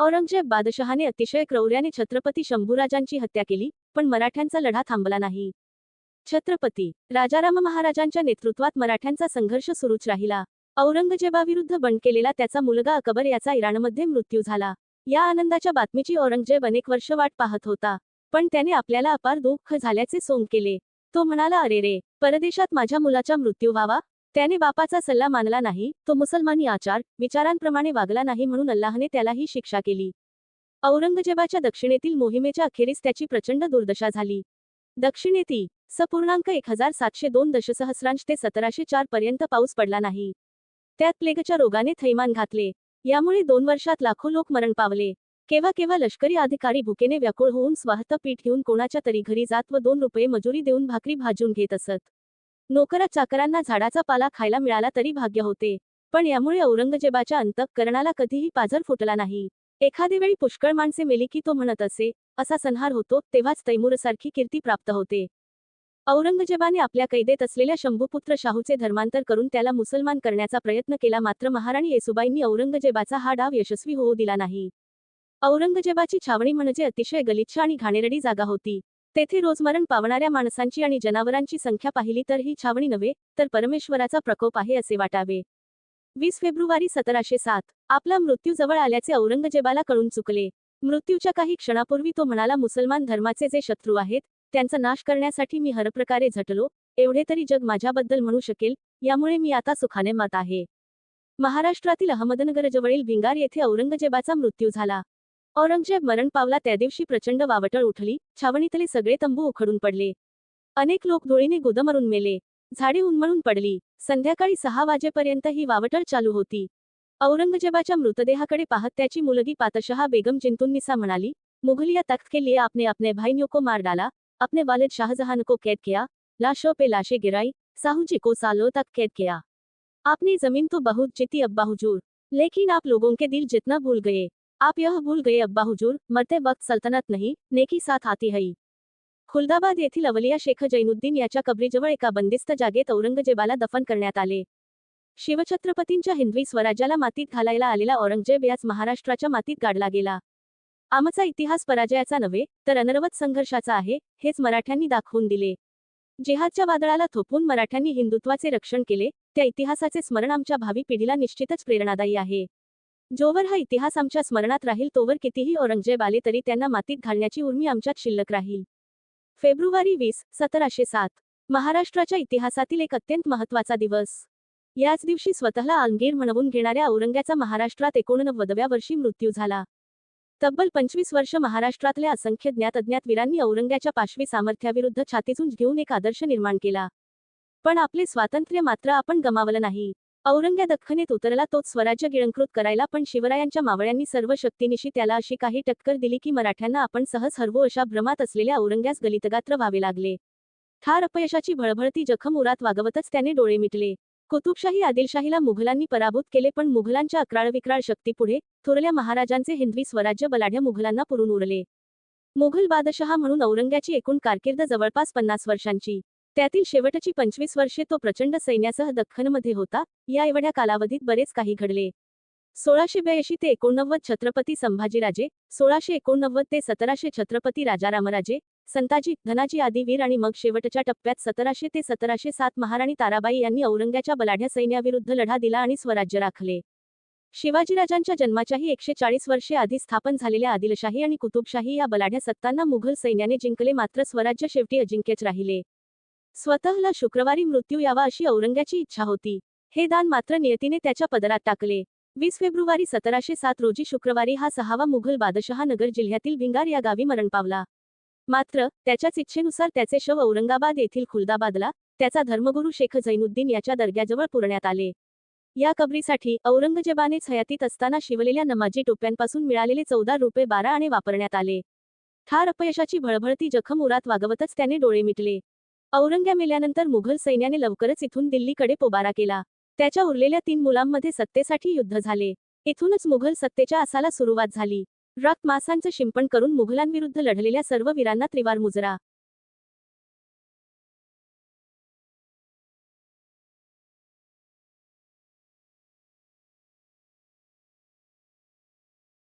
औरंगजेब बादशहाने अतिशय क्रौर्याने छत्रपती शंभूराजांची हत्या केली पण मराठ्यांचा लढा थांबला नाही. छत्रपती राजाराम महाराजांच्या नेतृत्वात मराठ्यांचा संघर्ष सुरूच राहिला. औरंगजेबाविरुद्ध बंड केलेला त्याचा मुलगा अकबर याचा इराणमध्ये मृत्यू झाला. या आनंदाच्या बातमीची औरंगजेब अनेक वर्ष वाट पाहत होता पण त्याने आपल्याला अपार दुःख झाल्याचे सोंग केले. तो म्हणाला अरे रे परदेशात माझ्या मुलाचा मृत्यू व्हावा त्याने बापाचा सल्ला मानला नाही तो मुसलमानी आचार विचारांप्रमाणे वागला नाही म्हणून अल्लाहने त्याला ही शिक्षा केली. औरंगजेबाच्या दक्षिणेतील मोहिमेच्या अखेरीस त्याची प्रचंड दुर्दशा झाली. दक्षिणेती स पूर्णांक एक हजार सातशे दोन दशसहस्रांश ते सतराशे चार पर्यंत पाऊस पडला नाही. त्यात प्लेगच्या रोगाने थैमान घातले. यामुळे दोन वर्षात लाखो लोक मरण पावले. केव्हा केव्हा लष्करी अधिकारी भुकेने व्याकुळ होऊन स्वाहत पीठ घेऊन कोणाच्या तरी घरी जात व दोन रुपये मजुरी देऊन भाकरी भाजून घेत असत. नोकरात चाकरांना झाडाचा पाला खायला मिळाला तरी भाग्य होते. पण यामुळे औरंगजेबाच्या अंतःकरणाला कधीही पाझर फुटला नाही. एखादे वेळी पुष्कळ माणसे मेली की तो म्हणत असे असा संहार होतो तेव्हाच तैमूरसारखी कीर्ती प्राप्त होते. औरंगजेबाने आपल्या कैदेत असलेल्या शंभूपुत्र शाहूचे धर्मांतर करून त्याला मुसलमान करण्याचा प्रयत्न केला मात्र महाराणी येसुबाईंनी औरंगजेबाचा हा डाव यशस्वी होऊ दिला नाही. औरंगजेबाची छावणी म्हणजे अतिशय गलिच्छ आणि घाणेरडी जागा होती. तेथे रोजमरण पावणाऱ्या माणसांची आणि जनावरांची संख्या पाहिली तर ही छावणी नव्हे तर परमेश्वराचा प्रकोप आहे असे वाटावे. वीस फेब्रुवारी सतराशे सात. आपला मृत्यू जवळ आल्याचे औरंगजेबाला कळून चुकले. मृत्यूच्या काही क्षणापूर्वी तो म्हणाला मुसलमान धर्माचे जे शत्रू आहेत त्यांचा नाश करण्यासाठी मी हरप्रकारे झटलो एवढे तरी जग माझ्याबद्दल म्हणू शकेल यामुळे मी आता सुखाने मत आहे. महाराष्ट्रातील अहमदनगरजवळील भिंगार येथे औरंगजेबाचा मृत्यू झाला. औरंगजेब मरण पावला त्या दिवशी प्रचंड वावटळ उठली छावणीतले सगळे तंबू उखडून पडले. अनेक लोक धुळीने गुदमरून मेले. झाडे उन्मळून पडली. संध्याकाळी सहा वाजेपर्यंत ही वावटळ चालू होती. औरंगजेबाच्या मृतदेहाकडे पाहत त्याची मुलगी पातशहा बेगम जिंतुन्निसा म्हणाली मुघलिया तख्त के लिए आपने अपने भाइयों को मार डाला. अपने वालिद शाहजहान को कैद किया. लाशों पे लाशें गिराई. साहू जी को सालों तक कैद किया। आपने जमीन तो बहुत जीती अब्बा हुजूर लेकिन आप लोगों के दिल जितना भूल गए. आप यह भूल गए अब्बा हुजूर मरते वक्त सल्तनत नहीं नेकी साथ आती है खुलदाबाद येथील अवलिया शेख जैनुद्दीन याच्या कबरीजवळ एका बंदिस्त जागेत औरंगजेबाला दफन करण्यात आले. शिवछत्रपतींच्या हिंदवी स्वराज्याला मातीत घालायला आलेला औरंगजेब याच महाराष्ट्राच्या मातीत गाडला गेला. आमचा इतिहास पराजयाचा नव्हे तर अनर्वत संघर्षाचा आहे हेच मराठ्यांनी दाखवून दिले. जिहादच्या वादळाला थोपून मराठ्यांनी हिंदुत्वाचे रक्षण केले त्या इतिहासाचे स्मरण आमच्या भावी पिढीला निश्चितच प्रेरणादायी आहे. जोवर हा इतिहास आमच्या स्मरणात राहील तोवर कितीही औरंगजेब आले तरी त्यांना मातीत घालण्याची उर्मी आमच्यात शिल्लक राहील. फेब्रुवारी वीस सतराशे सात. महाराष्ट्राच्या इतिहासातील एक अत्यंत महत्त्वाचा दिवस. याच दिवशी स्वतःला आलमगीर म्हणवून घेणाऱ्या औरंग्याचा महाराष्ट्रात एकोणनव्वदव्या वर्षी मृत्यू झाला. तब्बल पंचवीस वर्ष महाराष्ट्रातल्या असंख्य ज्ञात अज्ञात वीरांनी औरंग्याच्या पाशवी सामर्थ्याविरुद्ध छातीचूंज घेऊन एक आदर्श निर्माण केला. पण आपले स्वातंत्र्य मात्र आपण गमावलं नाही. औरंग्या दख्खनेत उतरला तोच स्वराज्य गिळंकृत करायला पण शिवरायांच्या मावळ्यांनी सर्व शक्तीनिशी त्याला अशी काही टक्कर दिली की मराठ्यांना आपण सहज हरवू अशा भ्रमात असलेल्या औरंग्यास गलितगात्र व्हावे लागले. ठार अपयशाची भळभळती जखम उरात वागवतच त्याने डोळे मिटले. कुतुबशाही आदिलशाहीला मुघलांनी पराभूत केले पण मुघलांच्या अक्राळविक्राळ शक्तीपुढे थोरल्या महाराजांचे हिंदवी स्वराज्य बलाढ्या मुघलांना पुरून उरले. मुघल बादशहा म्हणून औरंग्याची एकूण कारकीर्द जवळपास पन्नास वर्षांची. त्यातील शेवटची पंचवीस वर्षे तो प्रचंड सैन्यासह दख्खनमध्ये होता. या एवढ्या कालावधीत बरेच काही घडले. सोळाशे ब्याऐंशी ते एकोणनव्वद छत्रपती संभाजीराजे सोळाशे एकोणनव्वद ते सतराशे छत्रपती राजारामराजे संताजी धनाजी आदी वीर आणि मग शेवटच्या टप्प्यात सतराशे ते सतराशे सात महाराणी ताराबाई यांनी औरंग्याच्या बलाढ्या सैन्याविरुद्ध लढा दिला आणि स्वराज्य राखले. शिवाजीराजांच्या जन्माच्याही एकशे चाळीस वर्षे आधी स्थापन झालेल्या आदिलशाही आणि कुतुबशाही या बलाढ्या सत्तांना मुघल सैन्याने जिंकले. मात्र स्वराज्य शेवटी अजिंक्यच राहिले. स्वतःला शुक्रवारी मृत्यू यावा अशी औरंग्याची इच्छा होती. हे दान मात्र नियतीने त्याच्या पदरात टाकले. वीस फेब्रुवारी सतराशे सात रोजी शुक्रवारी हा सहावा मुघल बादशहा नगर जिल्ह्यातील भिंगार या गावी मरण पावला. मात्र त्याच्याच इच्छेनुसार त्याचे शव औरंगाबाद येथील खुलदाबादला त्याचा धर्मगुरू शेख झैनुद्दीन याच्या दर्ग्याजवळ पुरण्यात आले. या कबरीसाठी औरंगजेबानेच हयातीत असताना शिवलेल्या नमाजी टोप्यांपासून मिळालेले चौदा रुपये बारा आणे वापरण्यात आले. ठार अपयशाची भळभळती जखम उरात वागवतच त्याने डोळे मिटले. औरंग्या मेल्यानंतर मुघल सैन्याने लवकरच इथून दिल्लीकडे पोबारा केला. त्याच्या उरलेल्या तीन मुलांमध्ये सत्तेसाठी युद्ध झाले. इथूनच मुघल सत्तेच्या आसाला सुरुवात झाली. रक्त मासांचं शिंपण करून मुघलांविरुद्ध लढलेल्या सर्व वीरांना त्रिवार मुजरा.